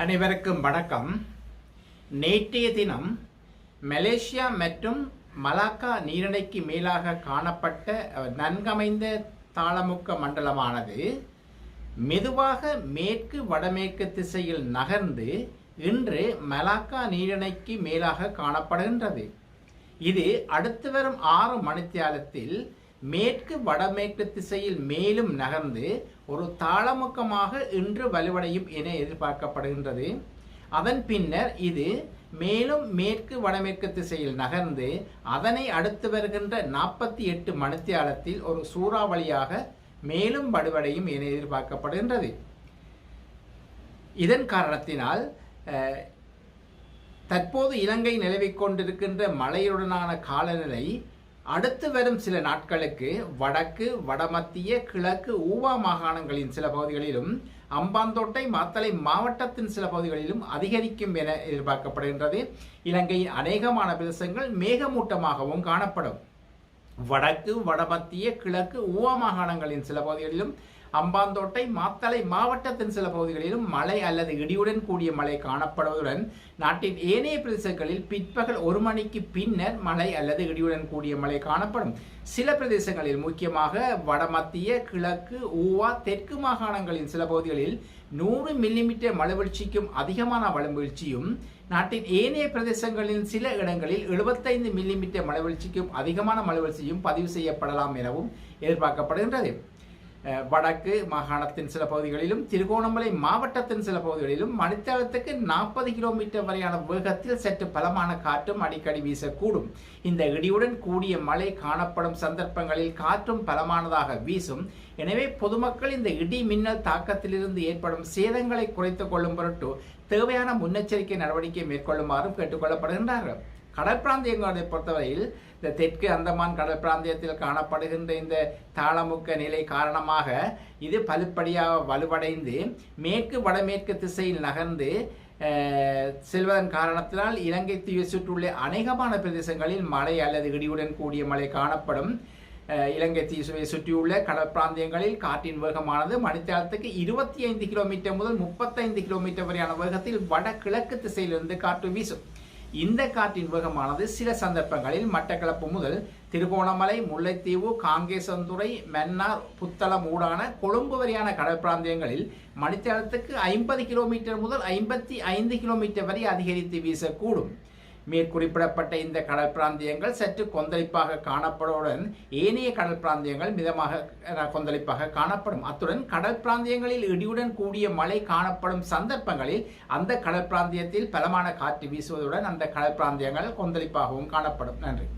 அனைவருக்கும் வணக்கம். நேற்றைய தினம் மலேசியா மற்றும் மலாக்கா நீரிணைக்கு மேலாக காணப்பட்ட நன்கமைந்த தாளமுக்க மண்டலமானது மெதுவாக மேற்கு வடமேற்கு திசையில் நகர்ந்து இன்று மலாக்கா நீரிணைக்கு மேலாக காணப்படுகின்றது. இது அடுத்து வரும் ஆறு மணித்தியாலத்தில் மேற்கு வடமேற்கு திசையில் மேலும் நகர்ந்து ஒரு தாளமுக்கமாக இன்று வலுவடையும் என எதிர்பார்க்கப்படுகின்றது. அதன் பின்னர் இது மேலும் மேற்கு வடமேற்கு திசையில் நகர்ந்து அதனை அடுத்து வருகின்ற நாற்பத்தி எட்டு மணித்தியாலத்தில் ஒரு சூறாவளியாக மேலும் வலுவடையும் என எதிர்பார்க்கப்படுகின்றது. இதன் காரணத்தினால் தற்போது இலங்கை நிலவிக் கொண்டிருக்கின்ற மழையுடனான காலநிலை அடுத்து வரும் சில நாட்களுக்கு வடக்கு வடமத்திய கிழக்கு ஊவா மாகாணங்களின் சில பகுதிகளிலும் அம்பாந்தோட்டை மாத்தளை மாவட்டத்தின் சில பகுதிகளிலும் அதிகரிக்கும் என எதிர்பார்க்கப்படுகின்றது. இலங்கையின் அநேகமான பிரதேசங்கள் மேகமூட்டமாகவும் காணப்படும். வடக்கு வடமத்திய கிழக்கு ஊவா மாகாணங்களின் சில பகுதிகளிலும் அம்பாந்தோட்டை மாத்தளை மாவட்டத்தின் சில பகுதிகளிலும் மழை அல்லது இடியுடன் கூடிய மழை காணப்படுவதுடன் நாட்டின் ஏனைய பிரதேசங்களில் பிற்பகல் ஒரு மணிக்கு பின்னர் மழை அல்லது இடியுடன் கூடிய மழை காணப்படும். சில பிரதேசங்களில் முக்கியமாக வடமத்திய கிழக்கு ஊவா தெற்கு மாகாணங்களின் சில பகுதிகளில் நூறு மில்லிமீட்டர் மழைவீழ்ச்சிக்கும் அதிகமான மழைவீழ்ச்சியும் நாட்டின் ஏனைய பிரதேசங்களின் சில இடங்களில் 75 மில்லிமீட்டர் மழைவீழ்ச்சிக்கும் அதிகமான மழைவீழ்ச்சியும் பதிவு செய்யப்படலாம் எனவும் எதிர்பார்க்கப்படுகின்றது. வடக்கு மாகாணத்தின் சில பகுதிகளிலும் திருகோணமலை மாவட்டத்தின் சில பகுதிகளிலும் மணித்தளத்துக்கு நாற்பது கிலோமீட்டர் வரையான வேகத்தில் சற்று பலமான காற்றும் அடிக்கடி வீசக்கூடும். இந்த இடியுடன் கூடிய மழை காணப்படும் சந்தர்ப்பங்களில் காற்றும் பலமானதாக வீசும். எனவே பொதுமக்கள் இந்த இடி மின்னல் தாக்கத்திலிருந்து ஏற்படும் சேதங்களை குறைத்துக் கொள்ளும் பொருட்டு தேவையான முன்னெச்சரிக்கை நடவடிக்கை மேற்கொள்ளுமாறும் கேட்டுக்கொள்ளப்படுகின்றார்கள். கடற்பிராந்தியங்களை பொறுத்தவரையில் இந்த தெற்கு அந்தமான் கடற்பிராந்தியத்தில் காணப்படுகின்ற இந்த தாளமுக்க நிலை காரணமாக இது பலுப்படியாக வலுவடைந்து மேற்கு வடமேற்கு திசையில் நகர்ந்து செல்வதன் காரணத்தினால் இலங்கை தீவை சுற்றியுள்ள அநேகமான பிரதேசங்களில் மழை அல்லது இடியுடன் கூடிய மழை காணப்படும். இலங்கை தீசுவை சுற்றியுள்ள கடற்பிராந்தியங்களில் காற்றின் வேகமானது மணித்தியாலத்துக்கு இருபத்தி ஐந்து கிலோமீட்டர் முதல் முப்பத்தைந்து கிலோமீட்டர் வரையான வேகத்தில் வடகிழக்கு திசையிலிருந்து காற்று வீசும். இந்த காற்றின் வேகமானது சில சந்தர்ப்பங்களில் மட்டக்களப்பு முதல் திருகோணமலை முல்லைத்தீவு காங்கேசந்துறை மன்னார் புத்தளம் ஊடான கொழும்பு வரையான கடல் பிராந்தியங்களில் ஐம்பது கிலோமீட்டர் முதல் ஐம்பத்தி ஐந்து கிலோமீட்டர் வரை அதிகரித்து வீசக்கூடும். மேற்குறிப்பிடப்பட்ட இந்த கடல் பிராந்தியங்கள் சற்று கொந்தளிப்பாக காணப்படுவதுடன் ஏனைய கடல் பிராந்தியங்கள் மிதமாக கொந்தளிப்பாக காணப்படும். அத்துடன் கடல் பிராந்தியங்களில் இடியுடன் கூடிய மழை காணப்படும் சந்தர்ப்பங்களில் அந்த கடல் பிராந்தியத்தில் பலமான காற்று வீசுவதுடன் அந்த கடல் பிராந்தியங்கள் கொந்தளிப்பாகவும் காணப்படும். நன்றி.